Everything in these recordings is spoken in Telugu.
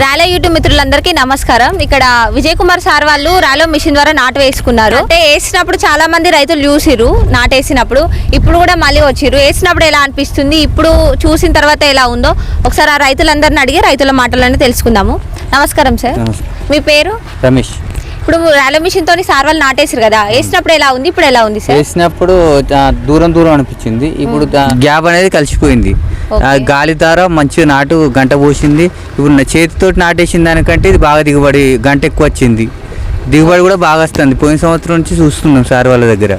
రాలో యూట్యూబ్ మిత్రులందరికీ నమస్కారం. ఇక్కడ విజయ్ కుమార్ సార్ వాళ్ళు రాలో మిషన్ ద్వారా నాటు వేసుకున్నారు. అంటే వేసినప్పుడు చాలా మంది రైతులు చూసిరు నాటేసినప్పుడు ఇప్పుడు కూడా మళ్ళీ వచ్చిరు వేసినప్పుడు ఎలా అనిపిస్తుంది? ఇప్పుడు చూసిన తర్వాత ఎలా ఉందో ఒకసారి ఆ రైతులందరిని అడిగి రైతుల మాటలను తెలుసుకుందాము. నమస్కారం సార్. మీ పేరు? రమేష్. ఇప్పుడు రాలో మిషన్ తోని సార్ వాళ్ళు నాటేసారు కదా. వేసినప్పుడు ఎలా ఉంది? ఇప్పుడు ఎలా ఉంది సార్? వేసినప్పుడు దూరం దూరం అనిపించింది. ఇప్పుడు గ్యాప్ అనేది కలిసిపోయింది. గాలి దార మంచిగా నాటు గంట పోసింది. ఇప్పుడు నా చేతితో నాటేసిన దానికంటే ఇది బాగా దిగుబడి గంట ఎక్కువ వచ్చింది. దిగుబడి కూడా బాగా వస్తుంది. పోయిన సంవత్సరం నుంచి చూస్తున్నాం సార్ వాళ్ళ దగ్గర.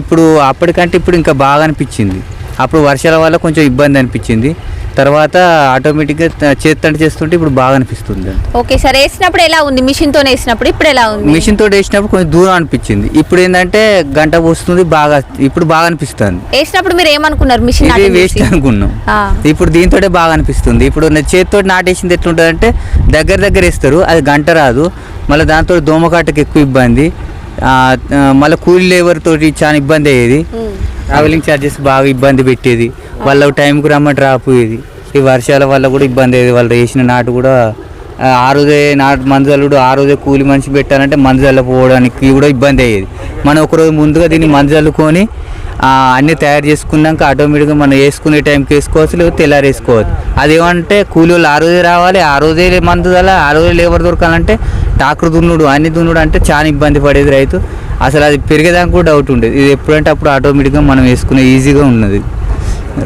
ఇప్పుడు అప్పటికంటే ఇప్పుడు ఇంకా బాగా అనిపించింది. అప్పుడు వర్షాల వల్ల కొంచెం ఇబ్బంది అనిపించింది. తర్వాత ఆటోమేటిక్గా చేతంటే చేస్తుంటే ఇప్పుడు బాగా అనిపిస్తుంది. ఓకే సార్ వేసినప్పుడు ఎలా ఉంది? మిషన్ తోనే వేసినప్పుడు ఇప్పుడు ఎలా ఉంది? మిషన్ తోటి వేసినప్పుడు కొంచెం దూరం అనిపించింది. ఇప్పుడు ఏంటంటే గంట పోస్తుంది బాగా ఇప్పుడు బాగా అనిపిస్తుంది. వేసినప్పుడు మీరు ఏమనుకున్నారు మిషన్ ఇది వేస్ట్? అనుకున్నాం. ఇప్పుడు దీంతోటే బాగా అనిపిస్తుంది. ఇప్పుడు చేతితో నాటేసింది ఎట్లుంటుంది అంటే దగ్గర దగ్గర వేస్తారు అది గంట రాదు. మళ్ళీ దాంతో దోమకాటకి ఎక్కువ ఇబ్బంది. మళ్ళీ కూలీ లేబర్ తోటి చాలా ఇబ్బంది అయ్యేది. ట్రావెలింగ్ ఛార్జెస్ బాగా ఇబ్బంది పెట్టేది. వాళ్ళ టైంకి రమ్మంటే రాపోయేది ఈ వర్షాల వల్ల కూడా ఇబ్బంది అయ్యేది. వాళ్ళు వేసిన నాటు కూడా ఆ, రోజే నాటు మందు చల్లుడు ఆ రోజే కూలి మనిషి పెట్టాలంటే మందు చల్లపోవడానికి కూడా ఇబ్బంది అయ్యేది. మనం ఒక రోజు ముందుగా దీన్ని మందు చల్లుకొని అన్నీ తయారు చేసుకున్నాక ఆటోమేటిక్గా మనం వేసుకునే టైంకి వేసుకోవచ్చు లేకపోతే తెల్లారు వేసుకోవచ్చు. అదేమంటే కూలి వాళ్ళు ఆ రోజే రావాలి ఆ రోజే మందు ఆ రోజే లేబర్ దొరకాలంటే టాక్టర్ దున్నుడు అన్ని దున్నుడు అంటే చాలా ఇబ్బంది పడేది రైతు. అసలు అది పెరిగేదానికి కూడా డౌట్ ఉండేది. ఇది ఎప్పుడంటే అప్పుడు ఆటోమేటిక్గా మనం వేసుకునే ఈజీగా ఉన్నది.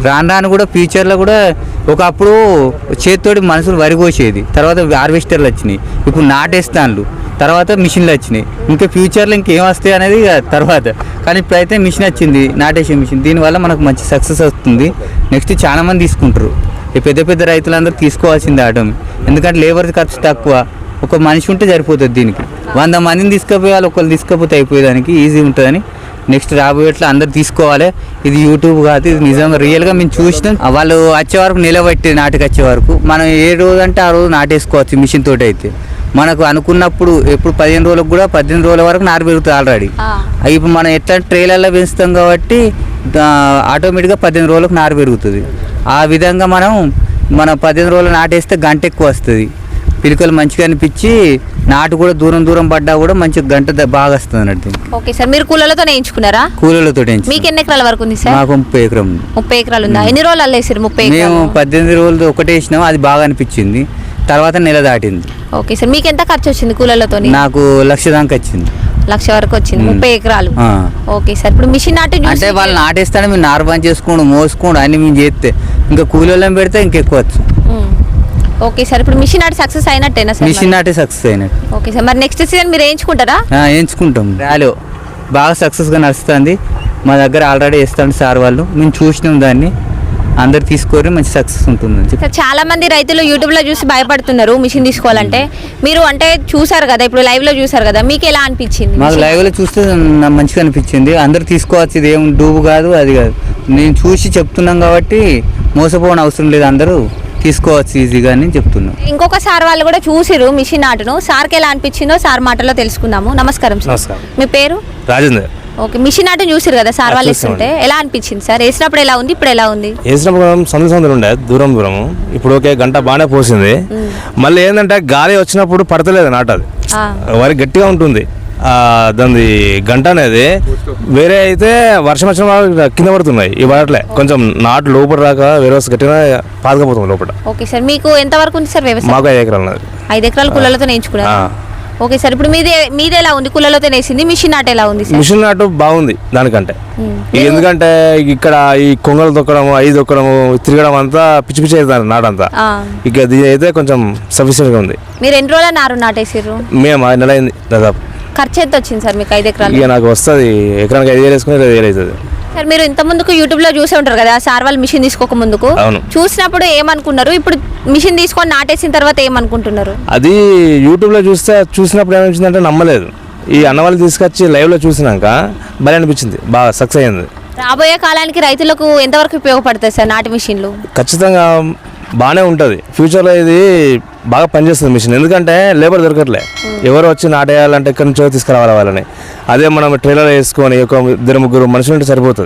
రాను రాను కూడా ఫ్యూచర్లో కూడా ఒకప్పుడు చేతితోటి మనుషులు వరి కోసేది. తర్వాత హార్వెస్టర్లు వచ్చినాయి. ఇప్పుడు నాటేస్తాన్లు. తర్వాత మిషన్లు వచ్చినాయి. ఇంకా ఫ్యూచర్లో ఇంకేం వస్తాయి అనేది తర్వాత. కానీ ఇప్పుడైతే మిషన్ వచ్చింది నాటేసే మిషన్. దీనివల్ల మనకు మంచి సక్సెస్ వస్తుంది. నెక్స్ట్ చాలామంది తీసుకుంటారు. ఈ పెద్ద పెద్ద రైతులందరూ తీసుకోవాల్సింది ఆటోమి ఎందుకంటే లేబర్ ఖర్చు తక్కువ. ఒక మనిషి ఉంటే సరిపోతుంది దీనికి. వంద మందిని తీసుకుపోయాలి ఒకళ్ళు తీసుకపోతే అయిపోయేదానికి ఈజీ ఉంటుందని. నెక్స్ట్ రాబోయేట్లో అందరు తీసుకోవాలి. ఇది యూట్యూబ్ కాదు ఇది నిజంగా రియల్గా మేము చూసినాం. వాళ్ళు వచ్చే వరకు నిలబట్టి నాటికి వచ్చే వరకు మనం ఏ రోజు అంటే ఆ రోజు నాటేసుకోవచ్చు మిషన్ తోటి అయితే. మనకు అనుకున్నప్పుడు ఎప్పుడు పదిహేను రోజులకు కూడా పద్దెనిమిది రోజుల వరకు నారు పెరుగుతుంది ఆల్రెడీ. ఇప్పుడు మనం ఎట్లా ట్రైలర్లో పెంచుతాం కాబట్టి ఆటోమేటిక్గా పద్దెనిమిది రోజులకు నారు పెరుగుతుంది. ఆ విధంగా మనం మన పద్దెనిమిది రోజులు నాటేస్తే గంట ఎక్కువ వస్తుంది. పిలుకలు మంచిగా అనిపించి నాటు కూడా దూరం దూరం పడ్డా కూడా మంచి గంట ద- బాగా వస్తుంది అన్నట్టు. ఓకే సార్ మీరు కూలలతో వేయించుకున్నారా కూలీలతో మీకు ఎన్ని ఎకరాల వరకు ఉంది సార్? మాకు ముప్పై ఎకరం ఉంది. ముప్పై ఎకరాలు ఉందా? ఎన్ని రోజులు అల్లేసారు ముప్పై మేము ఎకరాలు? పద్దెనిమిది రోజులు ఒకటే వేసినాం అది బాగా అనిపించింది. తర్వాత నెల దాటింది. ఓకే సార్ మీకు ఎంత ఖర్చు వచ్చింది కూలలతో నాకు లక్ష దాకా వచ్చింది. లక్ష వరకు వచ్చింది మ్మ్. ముప్పై ఎకరాలు. ఆ. ఓకే సార్ ఇప్పుడు మిషన్ నాటి అంటే వాళ్ళు నాటేస్తానే మేము నారు బంద్ చేసుకోండు మోసుకోండు అన్ని మేము చేస్తే. ఇంకా కూలీలను పెడితే ఇంకెక్కువ వచ్చు. మ్మ్. ఓకే సార్ ఇప్పుడు మిషన్ నాటి సక్సెస్ అయినట్టేనా సార్ మిషన్? నాటే సక్సెస్ అయినట్టు. ఓకే సార్ మరి నెక్స్ట్ సీజన్ మీరు వేయించుకుంటారా? ఆ, ఎంచుకుంటాం ర్యాలో. బాగా సక్సెస్గా నడుస్తుంది. మా దగ్గర ఆల్రెడీ వేస్తాను సార్ వాళ్ళు. మేము చూసినాం దాన్ని. అందరు తీసుకొని మంచి సక్సెస్ సార్ చాలా మంది రైతులు యూట్యూబ్లో చూసి భయపడుతున్నారు మిషన్ తీసుకోవాలంటే. మీరు అంటే చూసారు కదా ఇప్పుడు లైవ్లో చూసారు కదా మీకు ఎలా అనిపించింది మాకు? లైవ్లో చూస్తే మంచిగా అనిపించింది. అందరు తీసుకోవచ్చు ఇది ఏం డూబు కాదు అది కాదు. నేను చూసి చెప్తున్నాం కాబట్టి మోసపోవడం అవసరం లేదు అందరూ. తీసుకోవచ్చు ఈజీగా అని చెప్తున్నాం. ఇంకొక సార్ వాళ్ళు కూడా చూసిరు మిషన్ నాటును సార్కి ఎలా అనిపించిందో సార్ మాటలో తెలుసుకుందాము. నమస్కారం సార్. నమస్కారం. మీ పేరు? రాజేందర్. ఓకే మిషన్ నాటు చూసిరు కదా సార్ వాళ్ళు. ఇస్తుంటే ఎలా అనిపించింది సార్? వేసినప్పుడు ఎలా ఉంది? ఇప్పుడు ఎలా ఉంది? వేసినప్పుడు మనం సందు సందులు ఉండే దూరం దూరము. ఇప్పుడు ఓకే గంట బాగానే పోసింది. మళ్ళీ ఏంటంటే గాలి వచ్చినప్పుడు పడతలేదు నాట అది ఆ. వరి గట్టిగా ఉంటుంది. దాని గంట అనేది వేరే అయితే వర్షం వచ్చిన కింద పడుతున్నాయి ఈ పడట్లే కొంచెం నాటు లోపల రాక వేరే గట్టిగా పాతకపోతుంది లోపల. ఓకే సార్ మీకు ఎంత వరకు ఉంది సార్ వ్యవసాయం? మాకు ఐదు ఎకరాలు ఐదు ఎకరాల కుళ్ళలతో నేర్చుకున్నారు ఆ. ఓకే సార్ ఇప్పుడు మీది మీది ఎలా ఉంది? కుళ్ళలతో నేసింది మిషన్ నాటు ఎలా ఉంది మిషన్ నాటు బాగుంది దానికంటే. ఎందుకంటే ఇక్కడ ఈ కొంగలు తొక్కడము ఐదు తొక్కడము తిరగడం అంతా పిచ్చి పిచ్చి అవుతుంది నాటంతా. ఇక ఇది అయితే కొంచెం సఫిషియెంట్గా ఉంది. మీరు ఎన్ని రోజుల నారు నాటేసారు మేము నెల అయింది దాదాపు. ఖర్చు ఎంత వచ్చింది సార్ మీకు ఐదు ఎకరాలు? ఇక నాకు వస్తుంది. ఎకరానికి ఐదు వేలు వేసుకుని ఇరవై వేలు అవుతుంది. సార్ మీరు ఇంత ముందుకు యూట్యూబ్లో చూసే ఉంటారు కదా సార్ వాళ్ళు మిషన్ తీసుకోక ముందుకు. అవును. చూసినప్పుడు ఏమనుకున్నారు? ఇప్పుడు మిషన్ తీసుకొని నాటేసిన తర్వాత ఏమనుకుంటున్నారు? అది యూట్యూబ్లో చూస్తే చూసినప్పుడు ఏమనిపించింది అంటే నమ్మలేదు. ఈ అన్న వాళ్ళు తీసుకొచ్చి లైవ్లో చూసినాక భలే అనిపించింది. బాగా సక్సెస్ అయింది. రాబోయే కాలానికి రైతులకు ఎంతవరకు ఉపయోగపడతాయి సార్ నాటు మిషన్లు? ఖచ్చితంగా బాగానే ఉంటుంది. ఫ్యూచర్లో ఇది బాగా పనిచేస్తుంది మిషన్. ఎందుకంటే లేబర్ దొరకట్లే. ఎవరు వచ్చి నాటేయాలంటే ఎక్కడి నుంచో తీసుకురావాలి వాళ్ళని. అదే మనం ట్రైలర్ వేసుకొని ఒక ఇద్దరు ముగ్గురు మనుషులు ఉంటే సరిపోతుంది.